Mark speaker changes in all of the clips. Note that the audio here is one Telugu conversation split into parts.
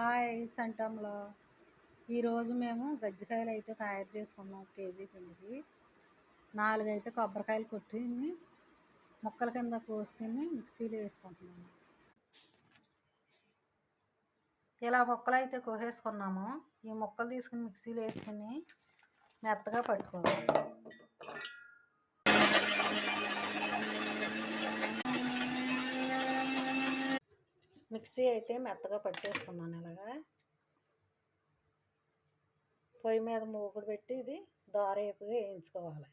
Speaker 1: హాయ్ సంటంలో. ఈరోజు మేము గజ్జికాయలు అయితే తయారు చేసుకున్నాం కేజీ పిండికి. నాలుగైతే కొబ్బరికాయలు కొట్టి ముక్కల కింద కోసుకుని మిక్సీలో వేసుకుంటున్నాము. ఇలా ముక్కలు అయితే కోసేసుకున్నాము. ఈ ముక్కలు తీసుకుని మిక్సీలో వేసుకుని మెత్తగా పట్టుకోవాలి. మిక్సీ అయితే మెత్తగా పట్టేసుకున్నాను ఇలాగా. పొయ్యి మీద మూకుడు పెట్టి ఇది దారేపుగా వేయించుకోవాలి.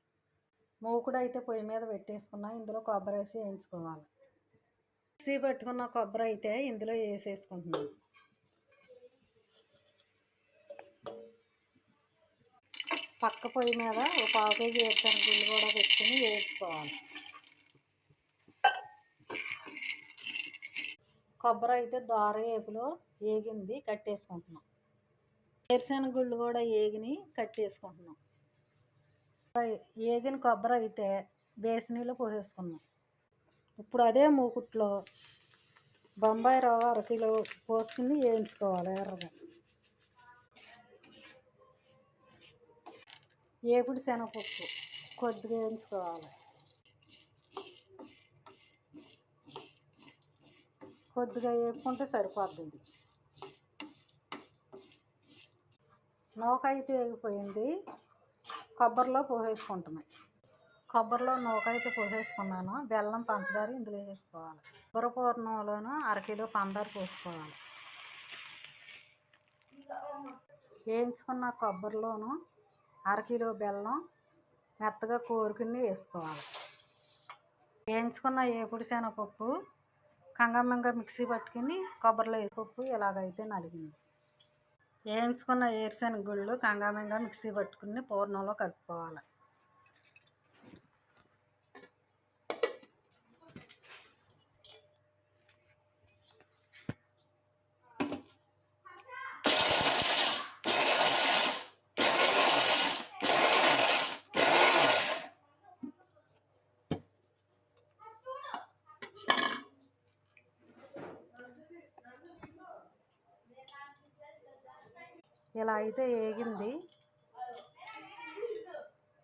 Speaker 1: మూకుడు అయితే పొయ్యి మీద పెట్టేసుకున్నా ఇందులో కొబ్బరి వేసి వేయించుకోవాలి. మిక్సీ పట్టుకున్న కొబ్బరి అయితే ఇందులో వేసేసుకుంటున్నాను. పక్క పొయ్యి మీద ఒక పావు కేజీ వేరుశనగలు కూడా పెట్టుకుని వేయించుకోవాలి. కొబ్బరి అయితే దోర ఏపులో ఏగింది కట్టేసుకుంటున్నాం. వేరుశెనగ గుళ్ళు కూడా ఏగిని కట్టేసుకుంటున్నాం. ఏగిన కొబ్బరి అయితే బేసినీలో పోసేసుకున్నాం. ఇప్పుడు అదే మూకుట్లో బొంబాయి రవ్వ అరకిలో పోసుకుని వేయించుకోవాలి ఎర్రగా. ఏపుడు శనగపప్పు కొద్దిగా వేయించుకోవాలి. కొద్దిగా వేపుకుంటే సరిపోద్ది ఇది. నూక అయితే వేగిపోయింది కొబ్బరిలో పోసేసుకుంటున్నాయి కొబ్బరిలో నూక అయితే పోసేసుకున్నాను. బెల్లం పంచదార ఇందులో వేసుకోవాలి. కొబ్బరి పూర్ణంలోను అరకిలో పందారు పోసుకోవాలి. వేయించుకున్న కొబ్బరిలోను అరకిలో బెల్లం మెత్తగా కోరుకుని వేసుకోవాలి. వేయించుకున్న ఏపుడు శనగపప్పు కంగమంగా మిక్సీ పట్టుకుని కొబ్బరిలో పప్పు ఇలాగైతే నలిగింది. వేయించుకున్న ఏరుశనగ గుళ్ళు కంగమంగా మిక్సీ పట్టుకుని పూర్ణంలో కలుపుకోవాలి. ఇలా అయితే వేగింది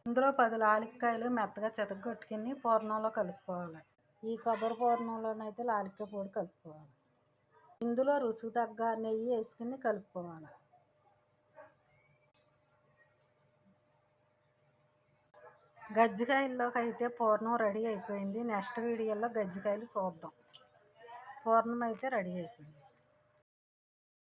Speaker 1: ఇందులో పది లాలిక్కాయలు మెత్తగా చెతగొట్టుకుని పూర్ణంలో కలుపుకోవాలి. ఈ కొబ్బరి పూర్ణంలోనైతే లాలిక్కాయ పొడి కలుపుకోవాలి. ఇందులో రుసుకు తగ్గ నెయ్యి వేసుకుని కలుపుకోవాలి. గజ్జికాయల్లోకి అయితే పూర్ణం రెడీ అయిపోయింది. నెక్స్ట్ వీడియోలో గజ్జికాయలు చూద్దాం. పూర్ణం అయితే రెడీ అయిపోయింది.